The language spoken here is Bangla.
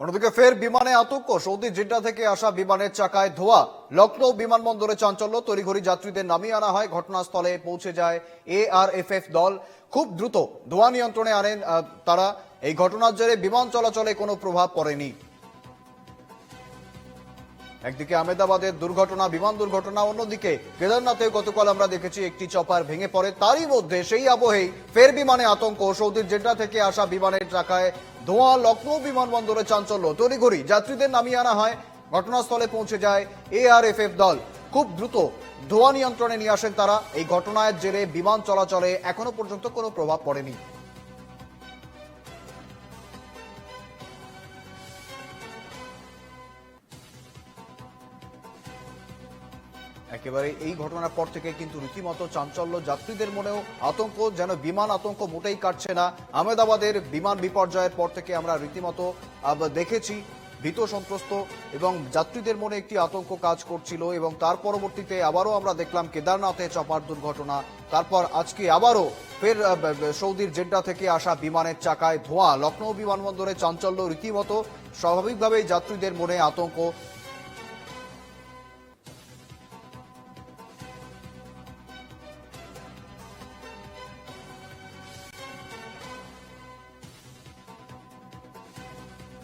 অন্যদিকে ফের বিমানে আতঙ্ক। সৌদি জেড্ডা থেকে আসা বিমানের চাকায় ধোয়া। লখনৌ বিমানবন্দরে চাঞ্চল্য। তরিঘড়ি যাত্রীদের নামিয়ে আনা হয়। ঘটনাস্থলে পৌঁছে যায় এ আর এআরএফএফ দল। খুব দ্রুত ধোয়া নিয়ন্ত্রণে আনেন তারা। এই ঘটনার জেরে বিমান চলাচলে কোনো প্রভাব পড়েনি। একদিকে আহমেদাবাদের দুর্ঘটনা, বিমান দুর্ঘটনা, অন্যদিকে কেদারনাথে গতকাল আমরা দেখেছি একটি চপার ভেঙে পড়ে। তারই মধ্যে সেই আবহেই ফের বিমানে আতঙ্ক। সৌদির জেড্ডা থেকে আসা বিমানের চাকায় ধোঁয়া লখনৌ বিমানবন্দরে চাঞ্চল্য। তড়িঘড়ি যাত্রীদের নামিয়ে আনা হয়। ঘটনাস্থলে পৌঁছে যায় এআরএফএফ দল। খুব দ্রুত ধোঁয়া নিয়ন্ত্রণে নিয়ে আসেন তারা। এই ঘটনার জেরে বিমান চলাচলে এখনও পর্যন্ত কোনো প্রভাব পড়েনি। একেবারে এই ঘটনার পর থেকে কিন্তু রীতিমতো চাঞ্চল্য যাত্রীদের মনেও আতঙ্ক, যেন বিমান আতঙ্ক মোটেই কাটছে না। আহমেদাবাদের বিমান বিপর্যয়ের পর থেকে আমরা রীতিমতো দেখেছি ভীত সন্ত্রস্ত এবং যাত্রীদের মনে একটি আতঙ্ক কাজ করছিল এবং তার পরবর্তীতে আবারও আমরা দেখলাম কেদারনাথে চপার দুর্ঘটনা। তারপর আজকে আবারও ফের সৌদির জেড্ডা থেকে আসা বিমানের চাকায় ধোঁয়া। লখনৌ বিমানবন্দরে চাঞ্চল্য রীতিমতো স্বাভাবিকভাবেই যাত্রীদের মনে আতঙ্ক।